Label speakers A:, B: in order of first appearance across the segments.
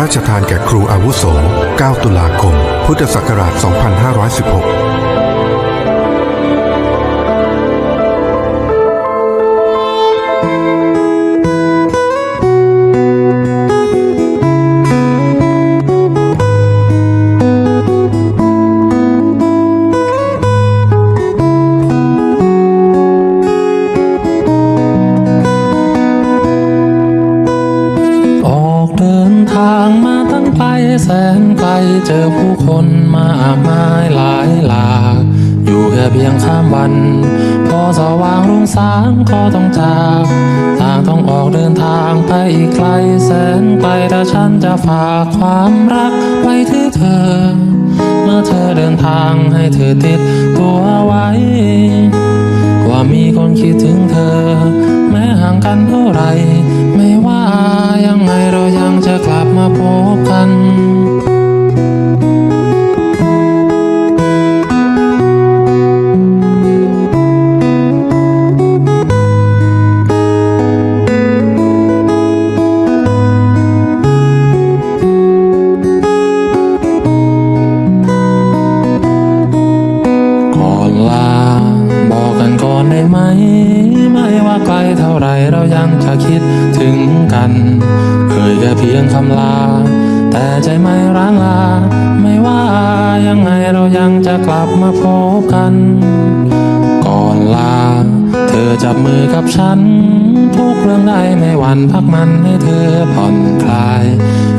A: ราชทานแก่ครูอาวุโส 9 ตุลาคม พุทธศักราช 2516
B: แสนไกลเจอผู้คนมากมายหลายหลากอยู่แค่เพียงข้ามวัน พอสว่างรุ่งสางก็ต้องจากต่างต้องออกเดินทางไปอีกไกลแสนไกลแต่ฉันจะฝากความรักไว้ที่เธอ เมื่อเธอเดินทางให้เธอติดตัวไว้ ว่ามีคนคิดถึงเธอ แม้ห่างกันเท่าไร ไม่ว่ายังไงเรายัง มาพบกัน คำลา แต่ใจไม่ร้างลา ไม่ว่ายังไงเรายังจะกลับมาพบกัน ก่อนลา เธอจับมือกับฉัน ทุกเรื่องได้ไม่วันพักมันให้เธอผ่อนคลาย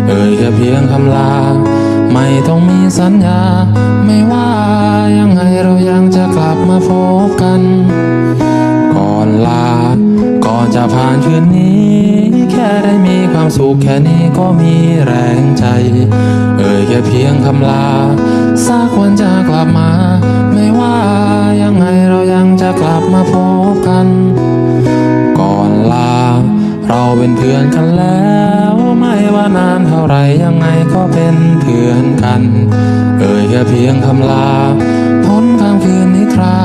B: เอ่ยแค่เพียงคำลา ไม่ต้องมีสัญญา ไม่ว่ายังไงเรายังจะกลับมาพบกัน ก่อนลา ก่อนจะผ่านคืนนี้ ค่ได้มีความสุขแค่นี้ก็มีแรงใจ เอ่ยแค่เพียงคำลาสักวันจะกลับมา ไม่ว่ายังไงเรายังจะกลับมาพบกัน ก่อนลา เราเป็นเพื่อนกันแล้ว ไม่ว่านานเท่าไรยังไงก็เป็นเพื่อนกัน เอ่ยแค่เพียงคำลาพ้นข้ามคืนนิทรา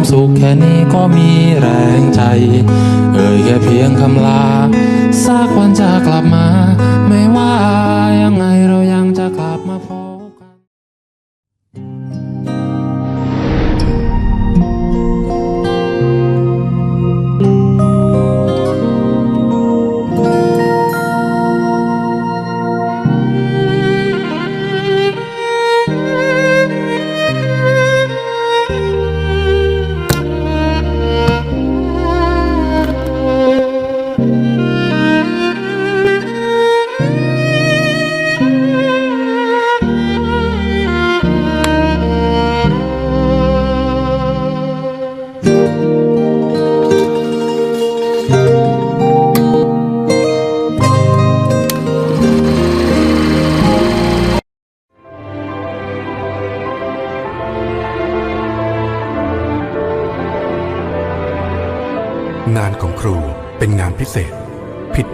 B: ความสุขแค่นี้ก็มีแรงใจ เอ่ยแค่เพียงคำลาสักวัน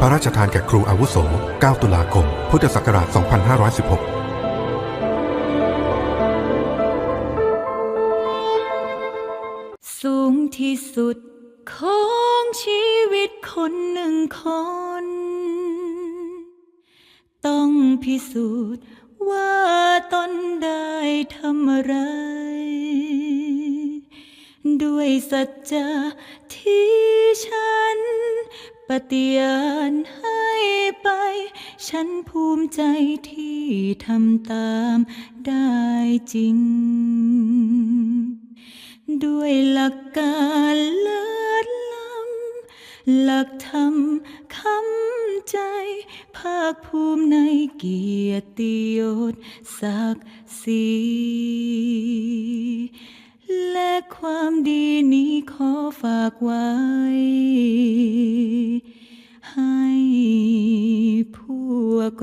A: พระราชทานแก่ครูอาวุโส 9 ตุลาคม พุทธศักราช 2516
C: สูงที่สุดของชีวิตคนหนึ่งคน ต้องพิสูจน์ว่าตนได้ทำอะไร ด้วยสัจจะที่ฉัน ปฏิญาณให้ไป ฉันภูมิใจที่ทำตามได้จริง ด้วยหลักการเลิศล้ำหลักธรรมคำใจ ภาคภูมิในเกียรติยศศักดิ์ศรีและความดีนี้ขอฝากไว้ วก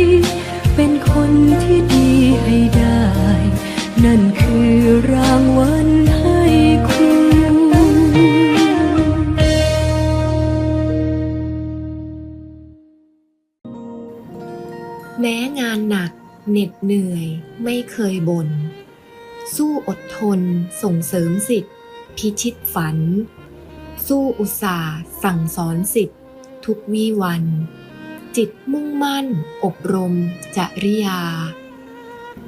C: น็ด
D: เหนื่อย ไม่เคยบน่น สู้อดทน ส่งเสริมสิทธิ์พิชิตฝัน สู้อุตสาห์สั่งสอนสิทธิ์ทุกวี่วัน จิตมุ่งมั่น อบรม จริยา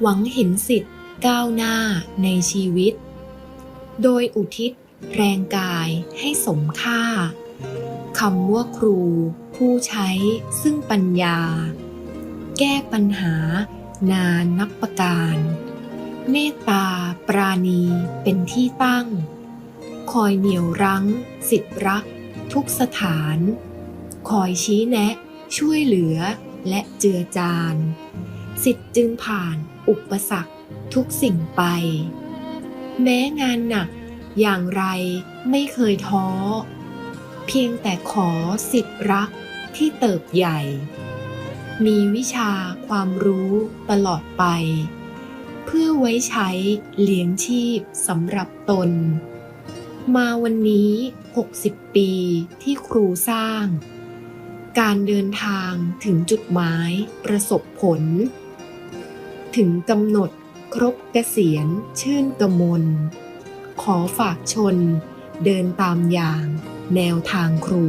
D: หวังเห็นสิทธิ์ก้าวหน้าในชีวิต โดยอุทิศแรงกายให้สมค่าคำว่าครู ผู้ใช้ซึ่งปัญญา แก้ปัญหา นานนับประการ เมตตาปราณีเป็นที่ตั้ง คอยเหนี่ยวรั้ง สิทธิรัก ทุกสถาน คอยชี้แนะ ช่วยเหลือและเจือจาน สิทธิ์จึงผ่านอุปสรรคทุกสิ่งไป แม้งานหนักอย่างไรไม่เคยท้อ เพียงแต่ขอสิทธิรักที่เติบใหญ่ มีวิชาความรู้ตลอดไป เพื่อไว้ใช้เลี้ยงชีพสำหรับตน มาวันนี้ 60 ปีที่ครูสร้าง การเดินทางถึงจุดหมายประสบผล ถึงกำหนดครบเกษียณชื่นกมล ขอฝากชนเดินตามอย่างแนวทางครู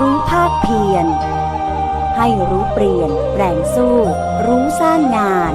E: รู้ภาคเพียร ให้รู้เปลี่ยนแปลงสู้ รู้สร้างงาน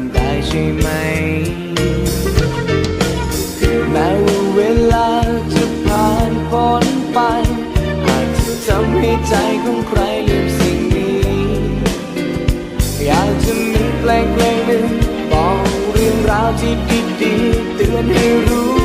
F: ำได้ใช่ไหม แม้ว่าเวลาจะผ่านพ้นไป อาจจะทำให้ใจของใครลืมสิ่งนี้ อยากจะมีแปลงเพลงหนึ่ง
G: บอกเรื่องราวที่ดีๆเตือนให้รู้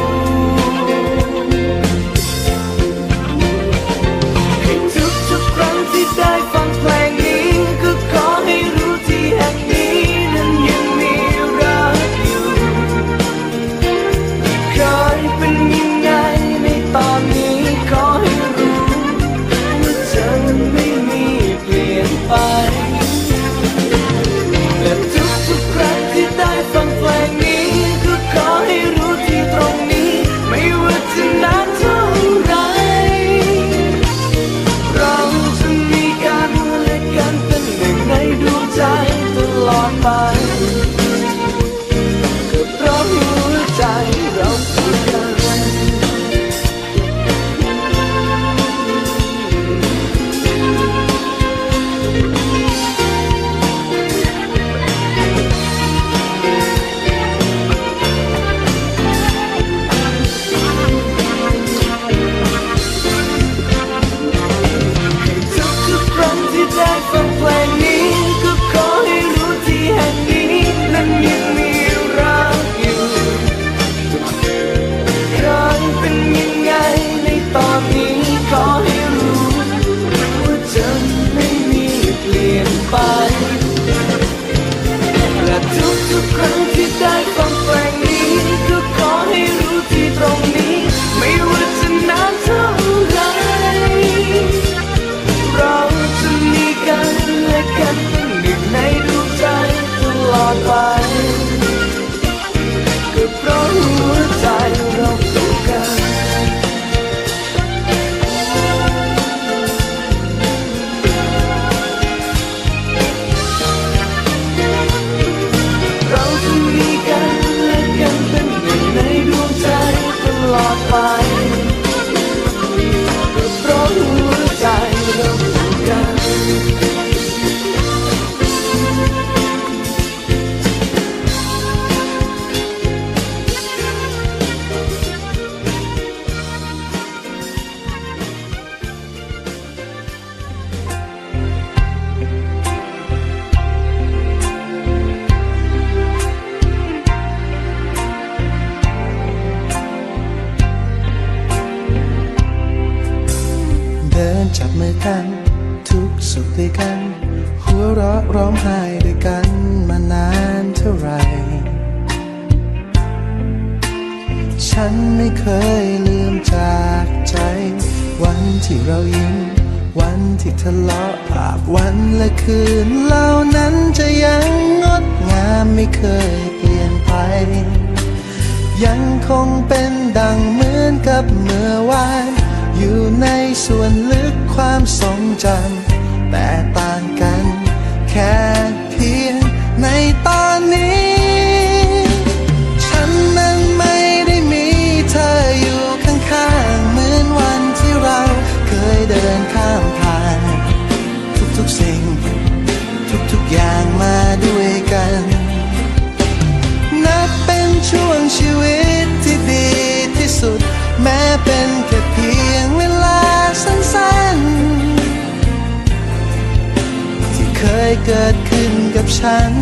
G: เกิดขึ้นกับฉัน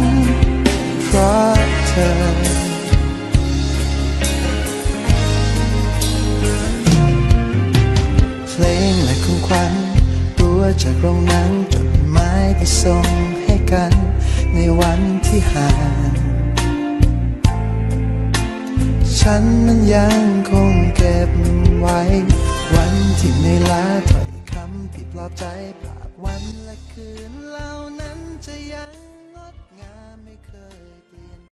G: เพราะเธอ เพลงและของขวัญตัวจากโรงนั้นจดหมายที่ส่งให้กัน ในวันที่ห่างฉันมันยังคงเก็บไว้ วันที่ไม่ลาถอยคำที่ปลอบใจผ่านวันและคืนเหล่านั้น จะยังงดงามไม่เคย